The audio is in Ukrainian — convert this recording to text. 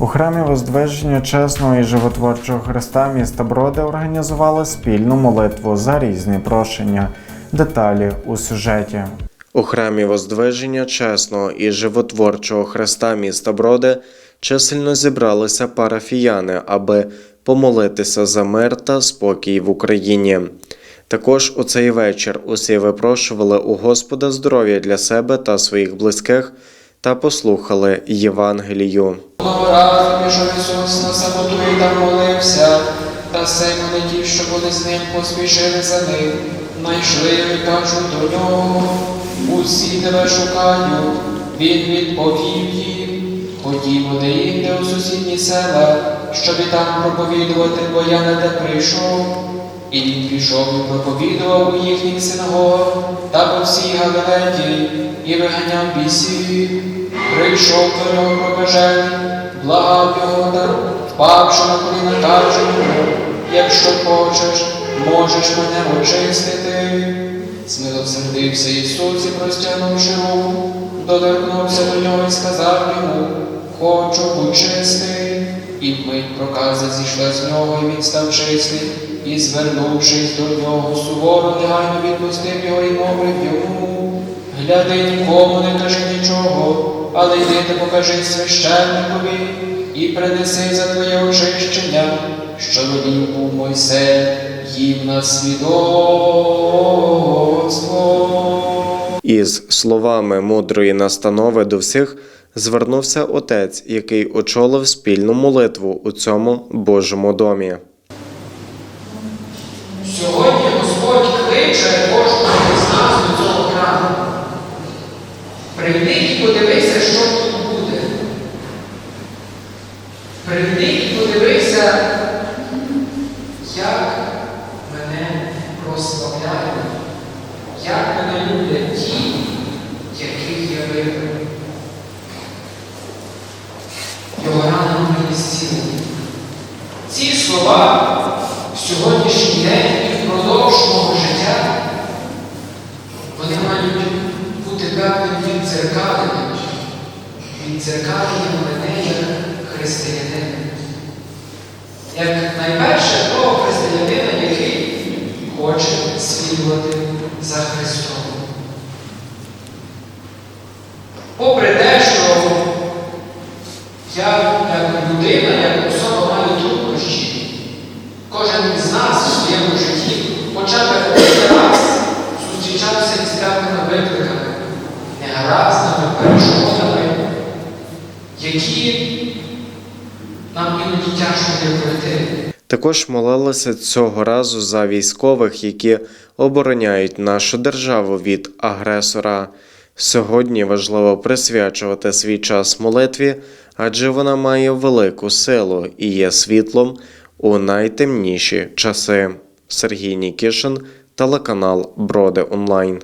У храмі Воздвиження чесного і животворчого Христа міста Броди організували спільну молитву за різні прошення. Деталі у сюжеті. У храмі Воздвиження чесного і животворчого Христа міста Броди чисельно зібралися парафіяни, аби помолитися за мир та спокій в Україні. Також у цей вечір усі випрошували у Господа здоров'я для себе та своїх близьких та послухали Євангелію. Одного разу пішов Ісус на самоту і там молився, та семи ті, що були з ним, поспішили за ним. Найшли і кажуть до нього, усі тебе шукають. Він відповів їм, ходімо де інде у сусідні села, щоб і там проповідувати, бо я не де прийшов. І він пішов і проповідував у їхніх синагогах та по всій Галилеї, і виганяв бісів. Прийшов до нього прокажений, благав його та впавши на коліна, каже йому, якщо хочеш, можеш мене очистити. Змилосердився Ісус і простягнувши руку, доторкнувся до нього і сказав йому, хочу будь чистий. І вмить проказа зійшла з нього, і він став чистий, і, звернувшись до нього, суворо негайно відпустив його і мовив йому, гляди, нікому не кажи нічого, але йди ти покажи священникові і принеси за твоє очищення, що велів був Мойсей, їм на свідоцтво. Із словами мудрої настанови до всіх звернувся отець, який очолив спільну молитву у цьому Божому домі. Сьогодні Господь кличе кожного з нас до цього храму. Прийди і подивися, що тут буде. Прийди і подивися, як мене прославляють, як мене люблять ті, яких я вибрав. Його рани мені зцілені. Ці слова в сьогоднішній день і впродовж мого життя, вони мають бути певним віддзеркаленням, віддзеркаленням мене як християнина. Як найперше того християнина, який хоче слідувати за Христом. Попри те, що я як людина, як особа маю труднощі, кожен із нас у своєму житті хоча б один раз зустрічався із певними викликами, негаразними, перешкодами, які нам іноді тяжко пройти. Також молилися цього разу за військових, які обороняють нашу державу від агресора. Сьогодні важливо присвячувати свій час молитві, адже вона має велику силу і є світлом у найтемніші часи. Сергій Нікішин, телеканал Броди Онлайн.